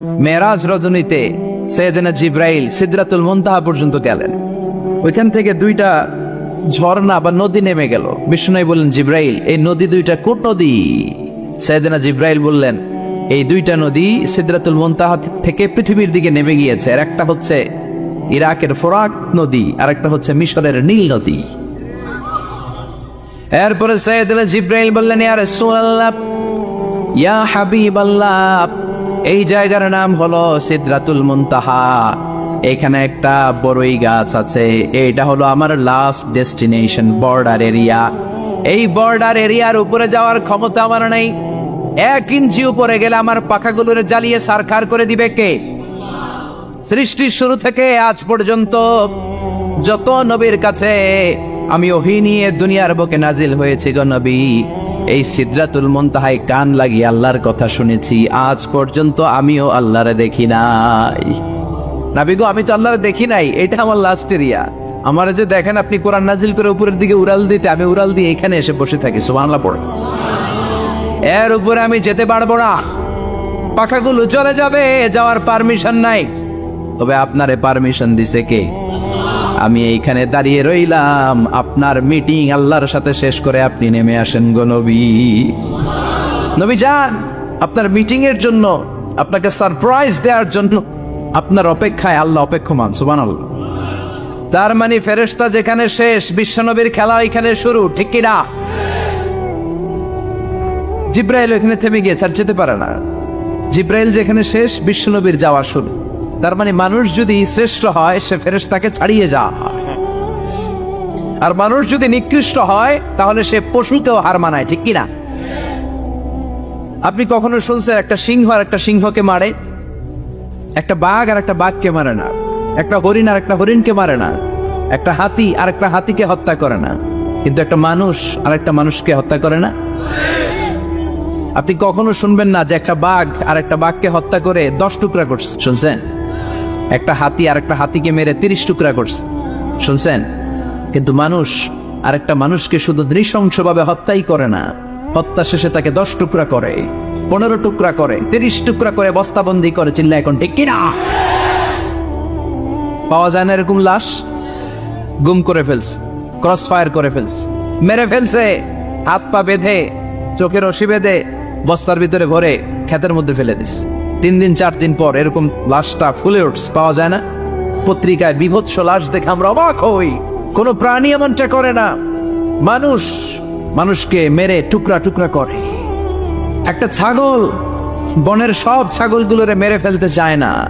মেরাজ রজনীতে সৈয়দনা জিব্রাইল সিদরাতুল মুনতাহা পর্যন্ত গেলেন। ওইখান থেকে দুইটা ঝর্ণা বা নদী নেমে গেল। বিষ্ণু বললেন, জিব্রাইল, এই নদী দুইটা কোন নদী? সৈয়দনা জিব্রাইল বললেন, এই দুইটা নদী সিদরাতুল মুনতাহা থেকে পৃথিবীর দিকে নেমে গিয়েছে। আর একটা হচ্ছে ইরাকের ফোরাক নদী, আর একটা হচ্ছে মিশরের নীল নদী। এরপরে সৈয়দনা জিব্রাইল বললেন, ইয়া রাসূলুল্লাহ, ইয়া হাবিবাল্লাহ এই জায়গার নাম হলো সিদরাতুল মুনতাহা। এখানে একটা বড়ই গাছ আছে। এইটা হলো আমার লাস্ট ডেস্টিনেশন বর্ডার এরিয়া এই বর্ডার এরিয়ার উপরে যাওয়ার ক্ষমতা আমার নেই। এক ইঞ্চি উপরে গেলে আমার পাখাগুলোর জ্বালিয়ে সারখার করে দিবে কে? সৃষ্টির শুরু থেকে আজ পর্যন্ত যত নবীর কাছে আমি ওহি নিয়ে দুনিয়ার বুকে নাজিল হয়েছি গো নবী। এই সিদ্রাতুল মুনতাহায় কান লাগিয়ে আল্লাহর কথা শুনেছি। আজ পর্যন্ত আমিও আল্লাহরে দেখি নাই। নাবি গো, আমি তো আল্লাহরে দেখি নাই। এটা আমার লাস্ট এরিয়া আমার যে দেখেন আপনি কোরআন নাজিল করে উপরের দিকে উড়াল দিতে, আমি উড়াল দিয়ে এখানে এসে বসে থাকি। সুবহানাল্লাহ, পড়ে। এর উপরে আমি যেতে পারব না। পাখাগুলো চলে যাবে, যাওয়ার পারমিশন নাই। তবে আপনারে পারমিশন দিছে কে? আমি এইখানে দাঁড়িয়ে রইলাম। আপনার মিটিং আল্লাহর সাথে শেষ করে আপনি নেমে আসেন গো নবী। নবী যান, আপনার মিটিং এর জন্য, আপনাকে সারপ্রাইজ দেওয়ার জন্য, আপনার অপেক্ষায় আল্লাহ অপেক্ষমান, সুবহানাল্লাহ। তার মানে ফেরেশতা যেখানে শেষ, বিশ্বনবীর খেলা এখানে শুরু, ঠিক কিনা জিব্রাইল ওখানে থেমে গিয়েছে আর যেতে পারে না। জিব্রাইল যেখানে শেষ, বিশ্বনবীর যাওয়া শুরু। তার মানে মানুষ যদি শ্রেষ্ঠ হয়, সে ফেরেশতাকে ছাড়িয়ে যা আর মানুষ যদি নিকৃষ্ট হয়, তাহলে সে পশুকেও হার মানায়, ঠিক কিনা? আপনি কখনো শুনছেন একটা সিংহ আর একটা সিংহকে মারে? একটা বাঘ আর একটা বাঘকে মারে না। একটা হরিণ আর একটা হরিণকে মারে না। একটা হাতি আর একটা হাতিকে হত্যা করে না। কিন্তু একটা মানুষ আর একটা মানুষকে হত্যা করে না? আপনি কখনো শুনবেন না যে একটা বাঘ আর একটা বাঘকে হত্যা করে দশ টুকরা করছে? শুনছেন? একটা হাতি আর একটা হাতিকে মেরে তিরিশ টুকরা করছে। শুনছেন? কিন্তু মানুষ আর একটা মানুষকে শুধু নৃশংসভাবে হত্যাই করে না। হত্যা শেষে তাকে দশ টুকরা করে, পনেরো টুকরা করে, তিরিশ টুকরা করে বস্তাবন্দি করে চিল্লা এখন ঠিক কিনা? পাওয়া যায় না এরকম লাশ? গুম করে ফেলছে ক্রস ফায়ার করে ফেলছে, মেরে ফেলছে, হাত পা বেঁধে, চোখের রশি বেঁধে, বস্তার ভিতরে ভরে, ক্ষেতের মধ্যে ফেলে দিস তিন দিন, চার দিন পর এরকম লাশটা ফুলে উঠস পাওয়া যায় না। পত্রিকায় বিভৎস লাশ দেখে আমরা অবাক হই। কোনো প্রাণী এমনটা করে না। মানুষ, মানুষকে মেরে টুকরা টুকরা করে। একটা ছাগল, বনের সব ছাগলগুলোরে মেরে ফেলতে চায় না।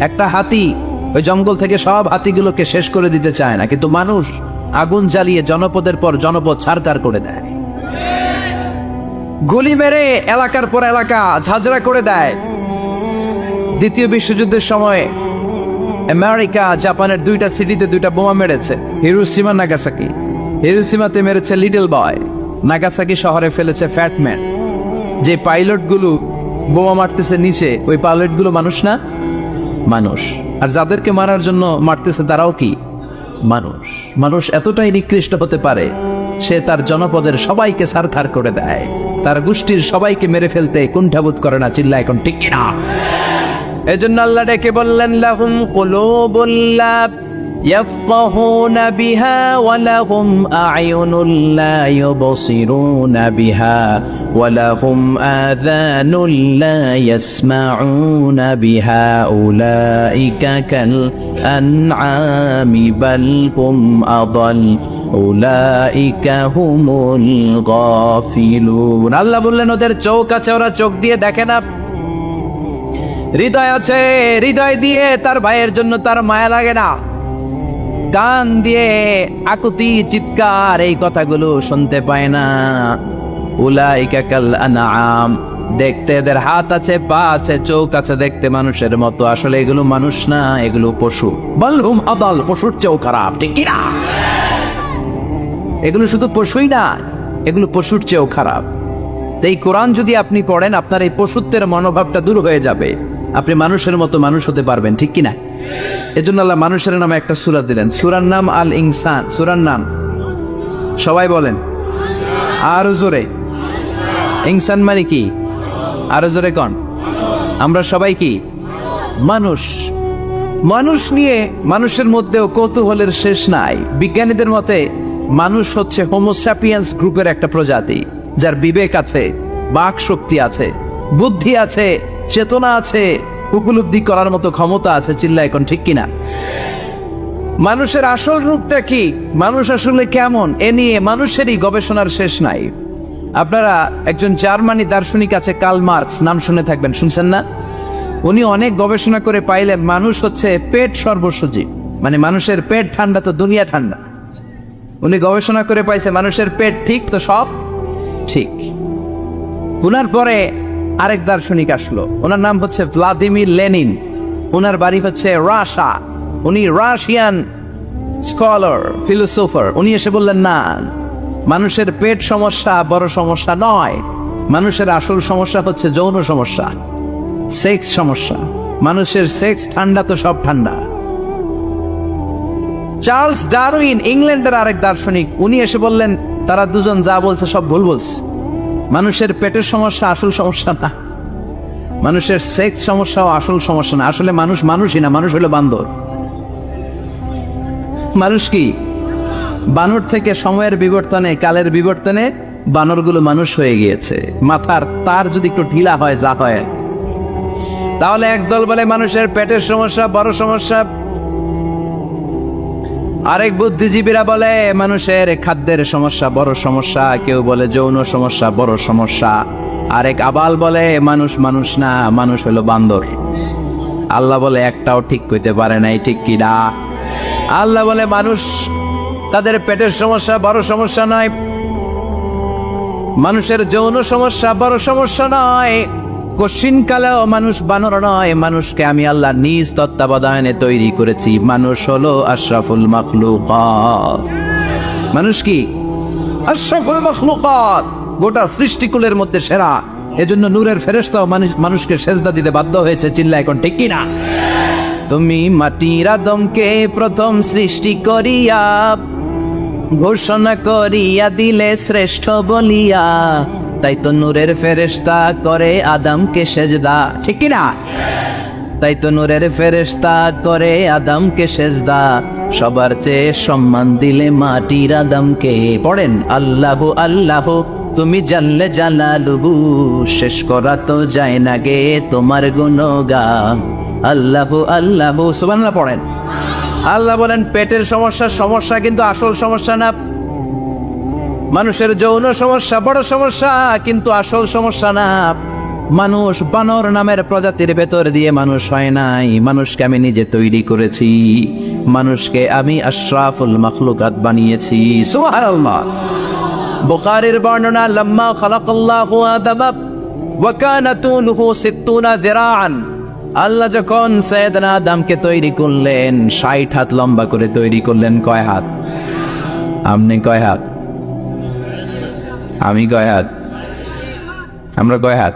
একটা হাতি, ওই জঙ্গল থেকে সব হাতিগুলোকে শেষ করে দিতে চায় না। কিন্তু মানুষ আগুন জ্বালিয়ে জনপদের পর জনপদ ছাড়কার করে দেয়। গুলি মেরে এলাকার পর এলাকা ঝাঁঝরা করে দেয়। দ্বিতীয় বিশ্বযুদ্ধের সময় আমেরিকা জাপানের দুইটা সিটিতে দুইটা বোমা মেরেছে, হিরোসীমা নাগাসাকি। হিরোসীমাতে মেরেছে লিটল বয়। নাগাসাকি শহরে ফেলেছে ফ্যাটম্যান যে পাইলটগুলো বোমা মারতেছে নিচে, ওই পাইলটগুলো মানুষ না? মানুষ। আর যাদেরকে মারার জন্য মারতেছে তারাও কি? মানুষ। মানুষ এতটাই নিকৃষ্ট হতে পারে, সে তার জনপদের সবাইকে সারখার করে দেয়। তার গোষ্ঠীর সবাইকে মেরে ফেলতে কুণ্ঠাবোধ করে না চিল্লা এখন ঠিক কিনা এজন্য আল্লাহ ডেকে বললেন লাহুম কুলুবুল্লা يفقهون بها ولهم أعين لا يبصرون بها ولهم آذان لا يسمعون بها أولئك كالأنعام بل هم أضل أولئك هم الغافلون আল্লাহ বললেন, ওদের চোখ আছে, ওরা চোখ দিয়ে দেখে না। হৃদয় আছে, হৃদয় দিয়ে তার ভাইয়ের জন্য তার মায়া লাগে না। কান দিয়ে আকুতি, চিৎকার, এই কথাগুলো শুনতে পায় না। উলাইকা কাল আনআম। দেখতে এদের হাত আছে, পা আছে, চোখ আছে দেখতে মানুষের মতো। আসলে এগুলো মানুষ না, এগুলো পশু। বলহুম আদাল, পশুর চেয়েও খারাপ, ঠিক কি না? এগুলো শুধু পশুই না, এগুলো পশুর চেয়েও খারাপ। তো এই কোরআন যদি আপনি পড়েন, আপনার এই পশুত্বের মনোভাবটা দূর হয়ে যাবে। আপনি মানুষের মতো মানুষ হতে পারবেন, ঠিক কি না এজন্য আল্লাহ মানুষের নামে একটা সুরা দিলেন, সুরার নাম আল ইনসান সুরার নাম। সবাই বলেন, আরও জোরে। ইনসান মানে কি? আরও জোরে কন। আমরা সবাই কি? মানুষ। মানুষ নিয়ে মানুষের মধ্যেও কৌতূহলের শেষ নাই। বিজ্ঞানীদের মতে মানুষ হচ্ছে হোমোস্যাপিয়ান্স গ্রুপের একটা প্রজাতি, যার বিবেক আছে, বাক শক্তি আছে, বুদ্ধি আছে, চেতনা আছে, উপলব্ধি করার মতো ক্ষমতা আছে চিল্লা এখন ঠিক কিনা? মানুষের আসল রূপটা কি? মানুষ আসলে কেমন? এ নিয়ে মানুষেরই গবেষণার শেষ নাই। আপনারা একজন জার্মানি দার্শনিক আছে কার্ল মার্কস নাম শুনে থাকবেন, শুনছেন না? উনি অনেক গবেষণা করে পাইলেন মানুষ হচ্ছে পেট সর্বস্ব জীব মানে মানুষের পেট ঠান্ডা তো দুনিয়া ঠান্ডা। উনি গবেষণা করে পাইছে মানুষের পেট ঠিক তো সব? ঠিক। উনার পরে আরেক দার্শনিক আসলো। ওনার নাম হচ্ছে ভ্লাদিমির লেনিন। ওনার বাড়ি হচ্ছে রাশা। উনি রাশিয়ান স্কলার, ফিলোসোফার। উনি এসে বললেন, না, মানুষের পেট সমস্যা বড় সমস্যা নয়। মানুষের আসল সমস্যা হচ্ছে যৌন সমস্যা, সেক্স সমস্যা। মানুষের সেক্স ঠান্ডা তো সব ঠান্ডা। চার্লস ডারউইন ইংল্যান্ডের আরেক দার্শনিক, উনি এসে বললেন, তারা দুজন যা বলছে সব ভুল বলছে। মানুষের পেটের সমস্যা আসল সমস্যা না। মানুষের সেক্স সমস্যাও আসল সমস্যা না। আসলে মানুষ মানুষই না, মানুষ হলো বান্দর। মানুষ কি? বানর থেকে সময়ের বিবর্তনে, কালের বিবর্তনে বানরগুলো মানুষ হয়ে গিয়েছে। মাথার তার যদি একটু ঢিলা হয়, যা হয়। তাহলে একদল বলে মানুষের পেটের সমস্যা, বড় সমস্যা আরেক বুদ্ধিজীবীরা বলে, মানুষের খাদ্যের সমস্যা বড় সমস্যা, কেউ বলে যৌন সমস্যা বড় সমস্যা। আরেক আবাল বলে, মানুষ মানুষ না, মানুষ হলো বান্দর। আল্লাহ বলে, একটাও ঠিক কইতে পারে নাই, ঠিক কি না? আল্লাহ বলে, মানুষ তাদের পেটের সমস্যা বড় সমস্যা নয়, মানুষের যৌন সমস্যা বড় সমস্যা নয়। কশিন কালেও মানুষ বানর নয়, মানুষকে আমি আল্লাহ নিজ তত্ত্বাবধানে তৈরি করেছি। মানুষ হলো আশরাফুল মখলুকাত। মানুষ কি? আশরাফুল মখলুকাত, গোটা সৃষ্টিকুলের মধ্যে সেরা। এজন্য নূরের ফেরেশতাও মানুষ মানুষকে সেজদা দিতে বাধ্য হয়েছে চিল্লা এখন ঠিক কিনা? তুমি মাটির আদমকে প্রথম সৃষ্টি করিয়া, ঘোষণা করিয়া দিলে শ্রেষ্ঠ বলিয়া তাই তো নূরের ফেরেশতা করে আদমকে সেজদা, ঠিক না তাই তো নূরের ফেরেশতা করে আদমকে সেজদা, সবার চেয়ে সম্মান দিলে মাটির আদমকে। পড়েন, আল্লাহ আল্লাহ, তুমি জানলে জালালুহু, শেষ করা তো যায় না গে তোমার গুণগা আল্লাহ আল্লাহ, সুবহানাল্লাহ পড়েন। আল্লাহ বলেন, পেটের সমস্যা সমস্যা কিন্তু আসল সমস্যা না মানুষের যৌন সমস্যা বড় সমস্যা, কিন্তু আসল সমস্যা না। মানুষ বানর নামের প্রজাতির ভেতর দিয়ে মানুষ হয় নাই। মানুষকে আমি নিজে তৈরি করেছি। মানুষকে আমি আশরাফুল মখলুকাত বানিয়েছি। বুখারীর বর্ণনা, লাম্মা খালাকাল্লাহু আদাম ওয়া কানা তুলুহু 60 যিরাআন। আল্লাহ যখন সৈয়দনা আদমকে তৈরি করলেন 60 হাত লম্বা করে তৈরি করলেন। কয় হাত? আপনি কয় হাত? আমি কয় হাত? আমরা কয় হাত?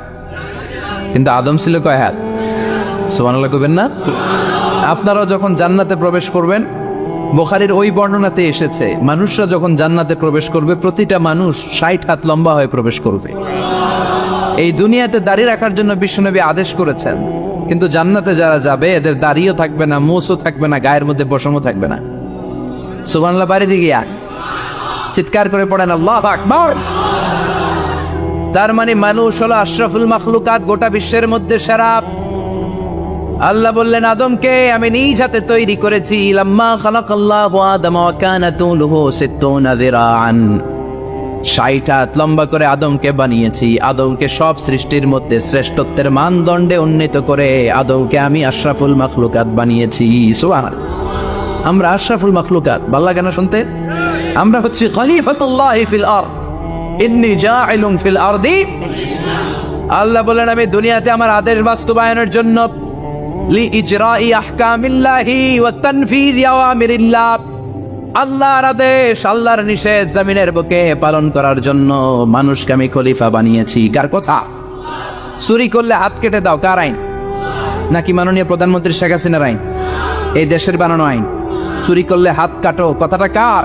কিন্তু আদম ছিল কয় হাত? সুবহানাল্লাহ কইবেন না? আপনারা যখন জান্নাতে প্রবেশ করবেন, বোখারির ওই বর্ণনাতে এসেছে, মানুষরা যখন জান্নাতে প্রবেশ করবে, প্রতিটা মানুষ ষাট হাত লম্বা হয়ে প্রবেশ করবে। এই দুনিয়াতে দাড়ি রাখার জন্য বিশ্বনবী আদেশ করেছেন, কিন্তু জান্নাতে যারা যাবে, এদের দাড়িও থাকবে না মোসও থাকবে না, গায়ের মধ্যে বসমও থাকবে না। সুবহানাল্লাহ, বাড়ি দিকে চিৎকার করে পড়েন, আল্লাহ আকবার! তার মানে মানুষ হলো আশরাফুল মখলুকাত গোটা বিশ্বের মধ্যে সেরা। আল্লাহ বললেন, আদমকে আমি নিজ হাতে তৈরি করেছি। লাম্মা খালাকাল্লাহু আদম ওয়া কানা তুলুহু সিত্তুনা যিরাআন। ষাট হাত লম্বা করে আদমকে বানিয়েছি। আদমকে সব সৃষ্টির মধ্যে শ্রেষ্ঠত্বের মানদণ্ডে উন্নীত করে আদমকে আমি আশরাফুল মখলুকাত বানিয়েছি। সুবহানাল্লাহ। আমরা আশরাফুল মখলুকাত ভাল্লা কেন শুনতে? আমরা হচ্ছি খলিফাতুল্লাহ ফিল আরদ। ইন্নি জাইলুম ফিল আরদি। আল্লাহ বলেন, আমি দুনিয়াতে আমার আদেশ বাস্তবায়নের জন্য লি ইজরাই আহকামিল্লাহি ওয়া তানফিজ আওয়ামিরিল্লাহ আল্লাহর আদেশ, আল্লাহর নিষেধ জমিনের বুকে পালন করার জন্য মানুষকে আমি খলিফা বানিয়েছি। কার কথা? চুরি করলে হাত কেটে দাও, কার আইন? নাকি মাননীয় প্রধানমন্ত্রী শেখ হাসিনার আইন? এই দেশের বানানো আইন। চুরি করলে হাত কাটো, কথাটা কার?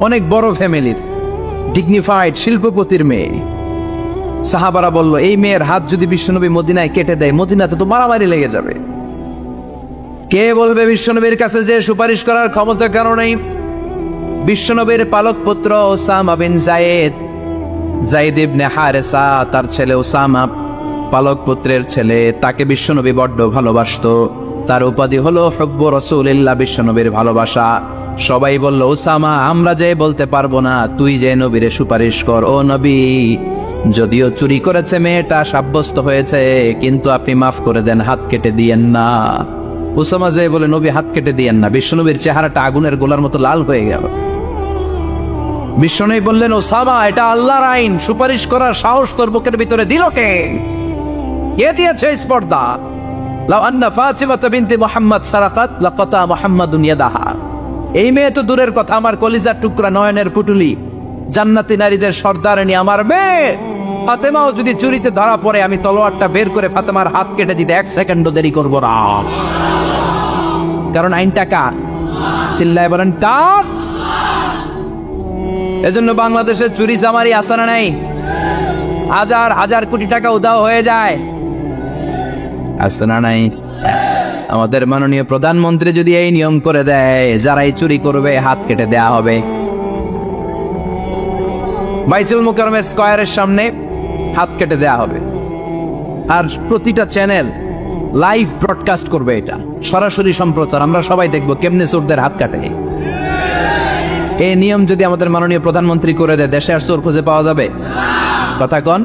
অনেক বড় ফ্যামিলির ডিগনিফাইড শিল্পপতির মেয়ে। সাহাবারা বলল, এই মেয়ের হাত যদি বিশ্বনবী মদিনায় কেটে দেয়, মদিনাতে তো মারামারি লেগে যাবে। কে বলবে বিশ্বনবীর কাছে যে সুপারিশ করার ক্ষমতা কারণে বিশ্বনবীর পালক পুত্র Osama bin Zayed. Zaid ibn Haritha, তার ছেলে ওসামা পালক পুত্রের ছেলে, তাকে বিশ্বনবী বড্ড ভালোবাসতো। তার উপাধি হলো হব্ব রসুলিল্লাহ বিশ্বনবীর ভালোবাসা। সবাই বলল, ওসামা, আমরা যে বলতে পারব না, তুই যে নবীরে সুপারিশ কর, ও নবী। যদিও চুরি করেছে মেয়েটা, সাব্যস্ত হয়েছে, কিন্তু আপনি মাফ করে দেন, হাত কেটে দিয়েন না। ওসামা যে বলে, নবী, হাত কেটে দিয়েন না। বিশ্বনবীর চেহারাটা আগুনের গোলার মতো লাল হয়ে গেল। বিশ্বনবী বললেন, ওসামা, এটা আল্লাহর আইন। সুপারিশ করার সাহস তোর বুকের ভিতরে দিল কে? কে দিয়েছে স্পর্ধা? লাউ আন্না ফাতিমা বিনতি মুহাম্মদ সারাকাত, লাকাতা মুহাম্মাদুন ইয়াদাহা। এই মেয়ে তো দূরের কথা, আমার কলিজার টুকরা নয়নের পুটুলি। জান্নাতি নারীদের সর্দারণী আমার মেয়ে। ফাতেমাও যদি চুরিতে ধরা পড়ে, আমি তলোয়ারটা বের করে ফাতেমার হাত কেটে দিতে এক সেকেন্ডও দেরি করব না। কারণ আইনটা কার? চিল্লায় বলেন, কার? এজন্য বাংলাদেশের চুরি চামারি আসানা নাই? হাজার হাজার কোটি টাকা উদাও হয়ে যায়। আসানা নাই? আমাদের মাননীয় প্রধানমন্ত্রী যদি এই নিয়ম করে দেয়, যারাই চুরি করবে, হাত কেটে দেয়া হবে। বাইচুল মুকারমের স্কয়ারের সামনে হাত কেটে দেয়া হবে। আর প্রতিটা চ্যানেল লাইভ ব্রডকাস্ট করবে এটা। সরাসরি সম্প্রচার, আমরা সবাই দেখব কেমনে চোরদের হাত কাটে। এই নিয়ম যদি আমাদের মাননীয় প্রধানমন্ত্রী করে দেয়, দেশে আর চোর খুঁজে পাওয়া যাবে? কথা কন।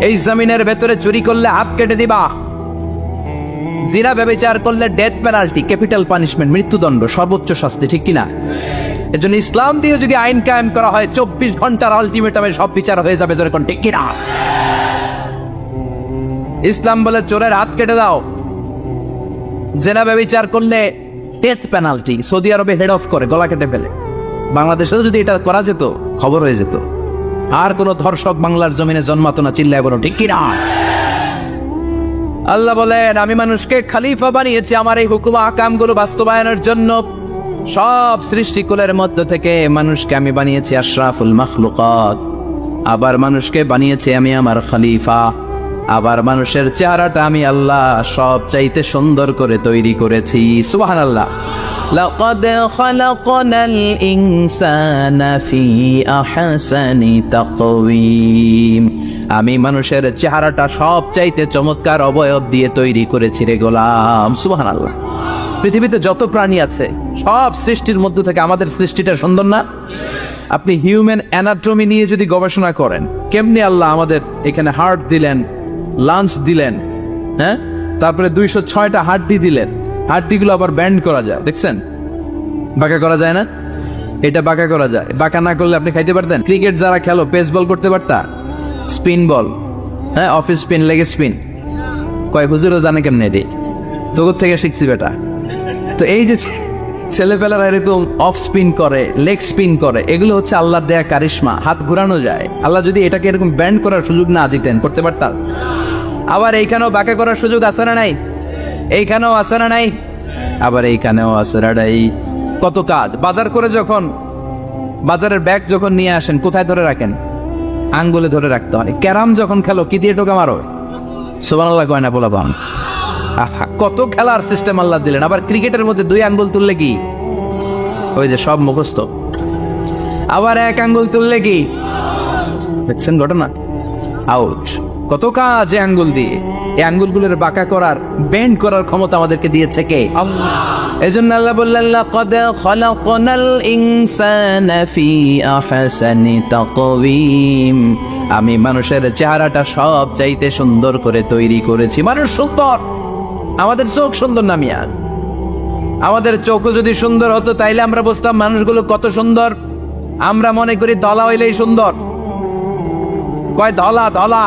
এই জমিনের ভেতরে চুরি করলে হাত কেটে দিবা। জিনা ব্যবচার করলে ডেথ পেনাল্টি ক্যাপিটাল পানিশমেন্ট মৃত্যুদণ্ড, সর্বোচ্চ শাস্তি, ঠিক কিনা? এজন্য ইসলাম দিয়ে যদি আইন কায়েম করা হয়, চব্বিশ ঘণ্টার আলটিমেটামে সব বিচার হয়ে যাবে যেরকম ঠিক কিনা? ইসলাম বলে, চোরের হাত কেটে দাও। জেনা ব্যবচার করলে ডেথ পেনাল্টি সৌদি আরবে হেড অফ করে, গলা কেটে ফেলে। বাংলাদেশেও যদি এটা করা যেত, খবর হয়ে যেত। আর কোন ধর্ষক বাংলার জমিনে জন্মাতো না, চিল্লায় বলো, ঠিক কিনা? আল্লাহ বলেন, আমি মানুষকে খালিফা বানিয়েছি, আমার এই হুকুম আকামগুলো বাস্তবায়নের জন্য। সব সৃষ্টিকুলের মধ্য থেকে মানুষকে আমি বানিয়েছি আশরাফুল মখলুকাত। আবার মানুষকে বানিয়েছি আমি আমার খলিফা। আবার মানুষের চেহারাটা আমি আল্লাহ সব চাইতে সুন্দর করে তৈরি করেছি সুবাহান আল্লাহ لقد خلقنا الإنسان في أحسن تقويم আমি মানুষের চেহারাটা সব চাইতে চমৎকার অবয়ব দিয়ে তৈরি করেছি রে গোলাম সুবাহান আল্লাহ পৃথিবীতে যত প্রাণী আছে সব সৃষ্টির মধ্য থেকে আমাদের সৃষ্টিটা সুন্দর না আপনি হিউম্যান অ্যানাটমি নিয়ে যদি গবেষণা করেন কেমনি আল্লাহ আমাদের এখানে হার্ট দিলেন লাঞ্চ দিলেন হ্যাঁ? তারপরে দুইশো ছয়টা হাড্ডি দিলেন। হাড্ডিগুলো আবার ব্যান্ড করা যায়, দেখছেন? বাঁকা করা যায় না? এটা বাঁকা করা যায়। বাঁকা না করলে আপনি খাইতে পারতেন? ক্রিকেট যারা খেলো পেস বল করতে পারতা? স্পিন বল হ্যাঁ? অফিস স্পিন লেগে স্পিন কয়, হুজুরও জানে কেমনে রে তোর থেকে শিখছি বেটা? তো এই যে ছেলেপেলারা এরকম অফ স্পিন করে লেগ স্পিন করে, এগুলো হচ্ছে আল্লাহ দেয়া কারিশমা। হাত ঘুরানো যায়। আল্লাহ যদি এটাকে এরকম ব্যান্ড করার সুযোগ না দিতেন, করতে পারতাম? আবার এইখানেও বাঁকা করার সুযোগ আছে না নাই? এইখানেও আছে না নাই? আবার এইখানেও আছে না নাই? কত কাজ? বাজার করে যখন বাজারের ব্যাগ যখন নিয়ে আসেন কোথায় ধরে রাখেন? আঙ্গুলে ধরে রাখতে হয়। ক্যারাম যখন খেলো কি দিয়ে টোকা মারো? সোবানাল্লাহ গয়না বলা পান আহা, কত খেলার সিস্টেম আল্লাহ দিলেন। আবার ক্রিকেটের মধ্যে দুই আঙ্গুল তুললে কি? ওই যে সব মুখস্থ। আবার এক আঙ্গুল তুললে কি? দেখছেন ঘটনা? আউট কত কাজ আঙ্গুল দিয়ে। এই আঙ্গুলগুলোর বাঁকা করার বেন্ড করার ক্ষমতা আমাদেরকে দিয়েছে কে? এজন্য আল্লাহ বললেন লাকাদ খলাকনাল ইনসানা ফি আহসানি তাকওয়িম। আমি মানুষের চেহারাটা সব চাইতে সুন্দর করে তৈরি করেছি। মানুষ সুন্দর। আমাদের চোখ সুন্দর না মিয়া? আমাদের চোখ যদি সুন্দর হতো তাইলে আমরা বুঝতাম মানুষগুলো কত সুন্দর। আমরা মনে করি দলা হইলেই সুন্দর। কয় ধলা ধলা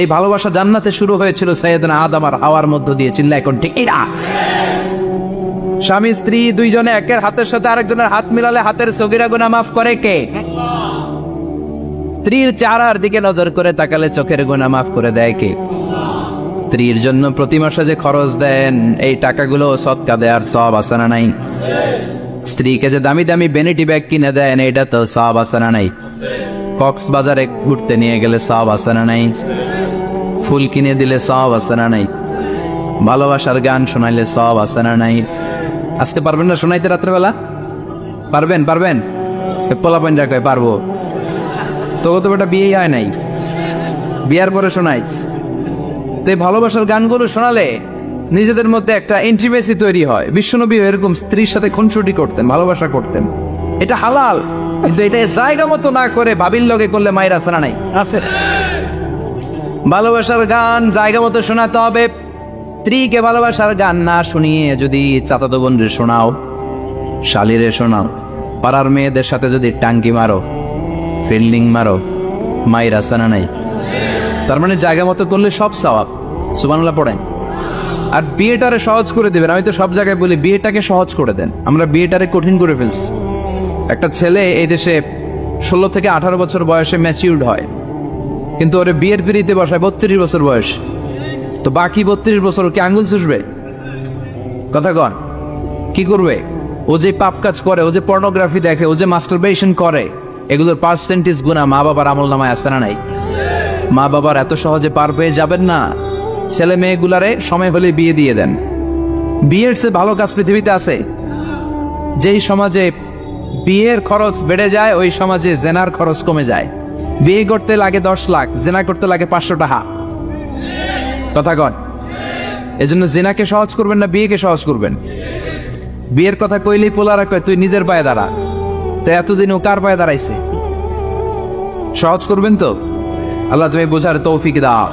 এই ভালোবাসা জান্নাতে শুরু হয়েছিল সৈয়দনা আদম আর হাওয়ার মধ্য দিয়ে চিল্লা এখন ঠিক? না স্বামী, স্ত্রী, দুইজনে একের হাতের সাথে আরেকজনের হাত মিলালে হাতের সগিরা গুনা মাফ করে কে? স্ত্রীর চারার দিকে নজর করে তাকালে চোখের গুনা মাফ করে দেয় কে? স্ত্রীর জন্য প্রতি মাসে যে খরচ দেন, এই টাকাগুলো সৎকা দেয়ার সব আছে না নাই? স্ত্রীকে যে দামি দামি বেনিটি ব্যাগ কিনে দেন এটা তো সব আছে না নাই? কক্সবাজারে ঘুরতে নিয়ে গেলে সব আছে না নাই? ফুল কিনে দিলে সব আছে না নাই? ভালোবাসার গান শোনাইলে সব আছে না নাই? আজকে পারবেন না শোনাইতে রাত্রেবেলা? পারবেন পারবেন? পোলাপেন কয়, পারব। তোকে তো বেটা বিয়েই হয় নাই। বিয়ার পরে শোনাইস। তো এই ভালোবাসার গানগুলো শোনালে নিজেদের মধ্যে একটা ইন্টিমেসি তৈরি হয়। বিশ্বনবী এরকম স্ত্রীর সাথে খুনসুটি করতেন, ভালোবাসা করতেন। এটা হালাল, কিন্তু এটা জায়গা মতো না করে ভাবির লগে করলে মায়ের আসে না নাই? আছে। ভালোবাসার গান জায়গা মতো শোনাতে হবে। স্ত্রীকে ভালোবাসার গান না শুনিয়ে যদি চাচাতো বোনরে শোনাও, শালিরে শোনাও, পাড়ার মেয়েদের সাথে যদি টাঙ্কি মারো, ফিল্ডিং মারো মায়ের আসানা নাই। তার মানে জায়গা মতো করলে সব সওয়াব। সুবানুল্লাহ পড়েন। আর বিয়েটারে সহজ করে দেবেন। আমি তো সব জায়গায় বলি, বিয়েটাকে সহজ করে দেন। আমরা বিয়েটারে কঠিন করে ফেলছি। একটা ছেলে এই দেশে ষোলো থেকে আঠারো বছর বয়সে ম্যাচিউর্ড হয়। কিন্তু ওরে বিয়ের পিড়িতে বসায় বত্রিশ বছর বয়স। তো বাকি বত্রিশ বছর ও কি আঙ্গুল চুষবে? কথা কন, কি করবে? ও যে পাপ কাজ করে, ও যে পর্নোগ্রাফি দেখে, ও যে মাস্টারবেশন করে, এগুলোর পার্সেন্টেজ গুণা মা বাবার আমল নামায় আসে না নাই? মা বাবার এত সহজে পার পেয়ে যাবেন না। ছেলে মেয়েগুলারে সময় হলে বিয়ে দিয়ে দেন। বিয়ের চেয়ে ভালো কাজ পৃথিবীতে আছে। যেই সমাজে বিয়ের খরচ বেড়ে যায়, ওই সমাজে জেনার খরচ কমে যায়। বিয়ে করতে লাগে দশ লাখ, জেনা করতে লাগে পাঁচশো টাকা। কথা কন। এজন্য জেনাকে সহজ করবেন না বিয়েকে সহজ করবেন? বিয়ের কথা কইলেই পোলারা কয়, তুই নিজের পায়ে দাঁড়া। তো এতদিন ও কার পায়ে দাঁড়াইছে? সহজ করবেন তো? আল্লাহ তুমি বোঝার তৌফিক দাও।